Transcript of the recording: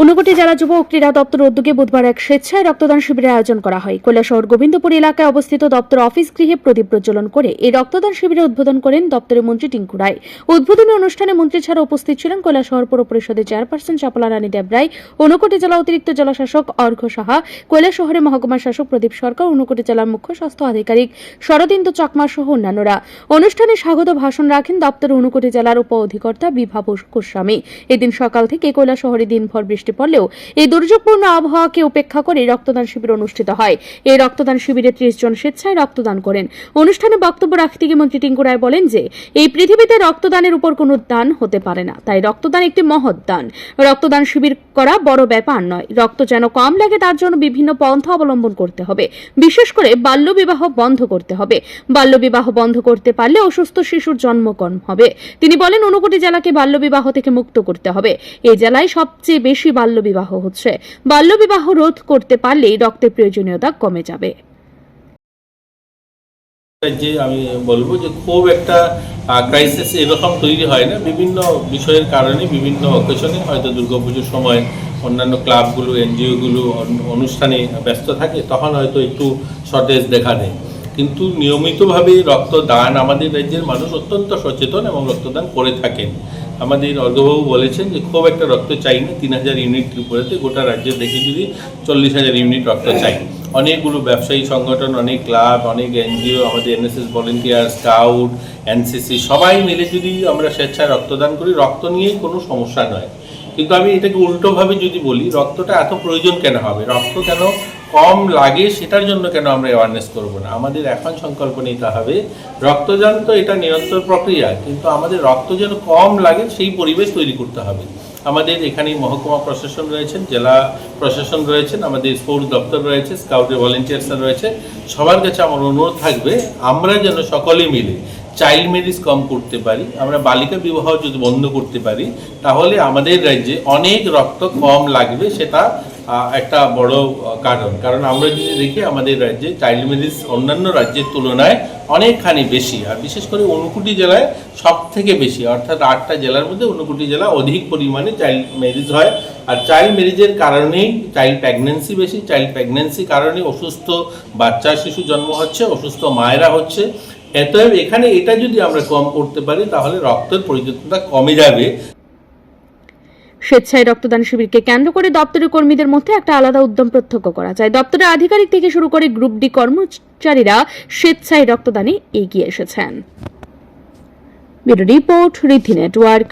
ঊনকোটি জেলা যুব ও ক্রীড়া দপ্তর উদ্যোগে বুধবার এক স্বেচ্ছায় রক্তদান শিবিরের আয়োজন করা হয়। কৈলাসহর গোবিন্দপুর এলাকায় অবস্থিত দপ্তর অফিস গৃহে প্রদীপ প্রজ্বলন করে এই রক্তদান শিবিরে উদ্বোধন করেন দপ্তরের মন্ত্রী টিঙ্কু রায়। উদ্বোধনী অনুষ্ঠানে মন্ত্রী ছাড়া উপস্থিত ছিলেন কৈলাসহর পৌর পরিষদের চেয়ারপারসন চাপলা রানী দেব রায়, ঊনকোটি জেলা অতিরিক্ত জেলাশাসক অর্ঘ্য সাহা কৈলাসহরের মহকুমা শাসক প্রদীপ সরকার, ঊনকোটি জেলার মুখ্য স্বাস্থ্য আধিকারিক শরদিন্দু চাকমা সহ অন্যান্যরা। অনুষ্ঠানে স্বাগত ভাষণ রাখেন দপ্তরের ঊনকোটি জেলার উপ অধিকর্তা বিভা গোস্বামী। এদিন সকাল থেকে কৈলাসহরে দিনভর বৃষ্টি পড়লেও এই দুর্যোগপূর্ণ আবহাওয়াকে উপেক্ষা করে রক্তদান শিবির অনুষ্ঠিত হয়। এই রক্তদান শিবিরে ত্রিশ জন স্বেচ্ছায় রক্তদান করেন। অনুষ্ঠানে বক্তব্য রাখতে গিয়ে মন্ত্রী টিঙ্কু রায় বলেন যে, এই পৃথিবীতে রক্তদানের উপর কোনো দান হতে পারে না। তাই রক্তদান একটি মহৎ দান। রক্তদান শিবির করা বড় ব্যাপার নয়। রক্ত যেন কম লাগে, তার জন্য বিভিন্ন পন্থা অবলম্বন করতে হবে। বিশেষ করে বাল্যবিবাহ বন্ধ করতে হবে। বাল্যবিবাহ বন্ধ করতে পারলে অসুস্থ শিশুর জন্ম কম হবে। তিনি বলেন, ঊনকোটি জেলাকে বাল্যবিবাহ থেকে মুক্ত করতে হবে। এই জেলায় সবচেয়ে বেশি বাল্যবিবাহ হচ্ছে। বাল্যবিবাহ রোধ করতে পারলেই রক্তের প্রয়োজনীয়তা কমে যাবে। যে আমি বলব যে খুব একটা ক্রাইসিস এরকম তৈরি হয় না। বিভিন্ন বিষয়ের কারণে, বিভিন্ন অকেশনে হয়তো দুর্গাপুজোর সময় অন্যান্য ক্লাবগুলো এনজিওগুলো অনুষ্ঠানে ব্যস্ত থাকে, তখন হয়তো একটু শর্টেজ দেখা দেয়। কিন্তু নিয়মিতভাবে রক্তদান আমাদের রাজ্যের মানুষ অত্যন্ত সচেতন এবং রক্তদান করে থাকেন। আমাদের অর্ঘবাবু বলেছেন যে, খুব একটা রক্ত চাই না, তিন হাজার ইউনিট ত্রিপুরাতে গোটা রাজ্যে দেখে যদি চল্লিশ হাজার ইউনিট রক্ত চাই। অনেকগুলো ব্যবসায়ী সংগঠন, অনেক ক্লাব, অনেক এনজিও, আমাদের এনএসএস ভলেন্টিয়ার, স্কাউট, এনসিসি, সবাই মিলে যদি আমরা স্বেচ্ছায় রক্তদান করি, রক্ত নিয়ে কোনো সমস্যা নয়। কিন্তু আমি এটাকে উল্টোভাবে যদি বলি, রক্তটা এত প্রয়োজন কেন হবে? রক্ত কেন কম লাগে, সেটার জন্য কেন আমরা অ্যাওয়ারনেস করব না? আমাদের এখন সংকল্প নিতে হবে, রক্তদান তো এটা নিরন্তর প্রক্রিয়া, কিন্তু আমাদের রক্ত যেন কম লাগে, সেই পরিবেশ তৈরি করতে হবে। আমাদের এখানে মহকুমা প্রশাসন রয়েছেন, জেলা প্রশাসন রয়েছেন, আমাদের স্পোর্টস দপ্তর রয়েছে স্কাউটের ভলেন্টিয়ার্সরা রয়েছে। সবার কাছে আমার অনুরোধ থাকবে, আমরা যেন সকলে মিলে চাইল্ড ম্যারেজ কম করতে পারি, আমরা বালিকা বিবাহ যদি বন্ধ করতে পারি, তাহলে আমাদের রাজ্যে অনেক রক্ত কম লাগবে, সেটা একটা বড় কারণ। কারণ আমরা যদি দেখি, আমাদের রাজ্যে চাইল্ড ম্যারেজ অন্যান্য রাজ্যের তুলনায় অনেকখানি বেশি, আর বিশেষ করে ঊনকোটি জেলায় সব থেকে বেশি। অর্থাৎ আটটা জেলার মধ্যে ঊনকোটি জেলা অধিক পরিমাণে চাইল্ড ম্যারেজ হয়। আর চাইল্ড ম্যারেজের কারণেই চাইল্ড প্রেগনেন্সি বেশি। চাইল্ড প্রেগনেন্সি কারণে অসুস্থ বাচ্চা, শিশু জন্ম হচ্ছে, অসুস্থ মায়েরা হচ্ছে। এতএব এখানে এটা যদি আমরা কম করতে পারি, তাহলে রক্তের প্রয়োজনীয়তা কমে যাবে। স্বেচ্ছায় রক্তদান শিবিরকে কেন্দ্র করে দপ্তরের কর্মীদের মধ্যে একটা আলাদা উদ্যম প্রত্যক্ষ করা যায়। দপ্তরের আধিকারিক থেকে শুরু করে গ্রুপ ডি কর্মচারীরা স্বেচ্ছায় রক্তদানে এগিয়ে এসেছেন। Report Rithi network.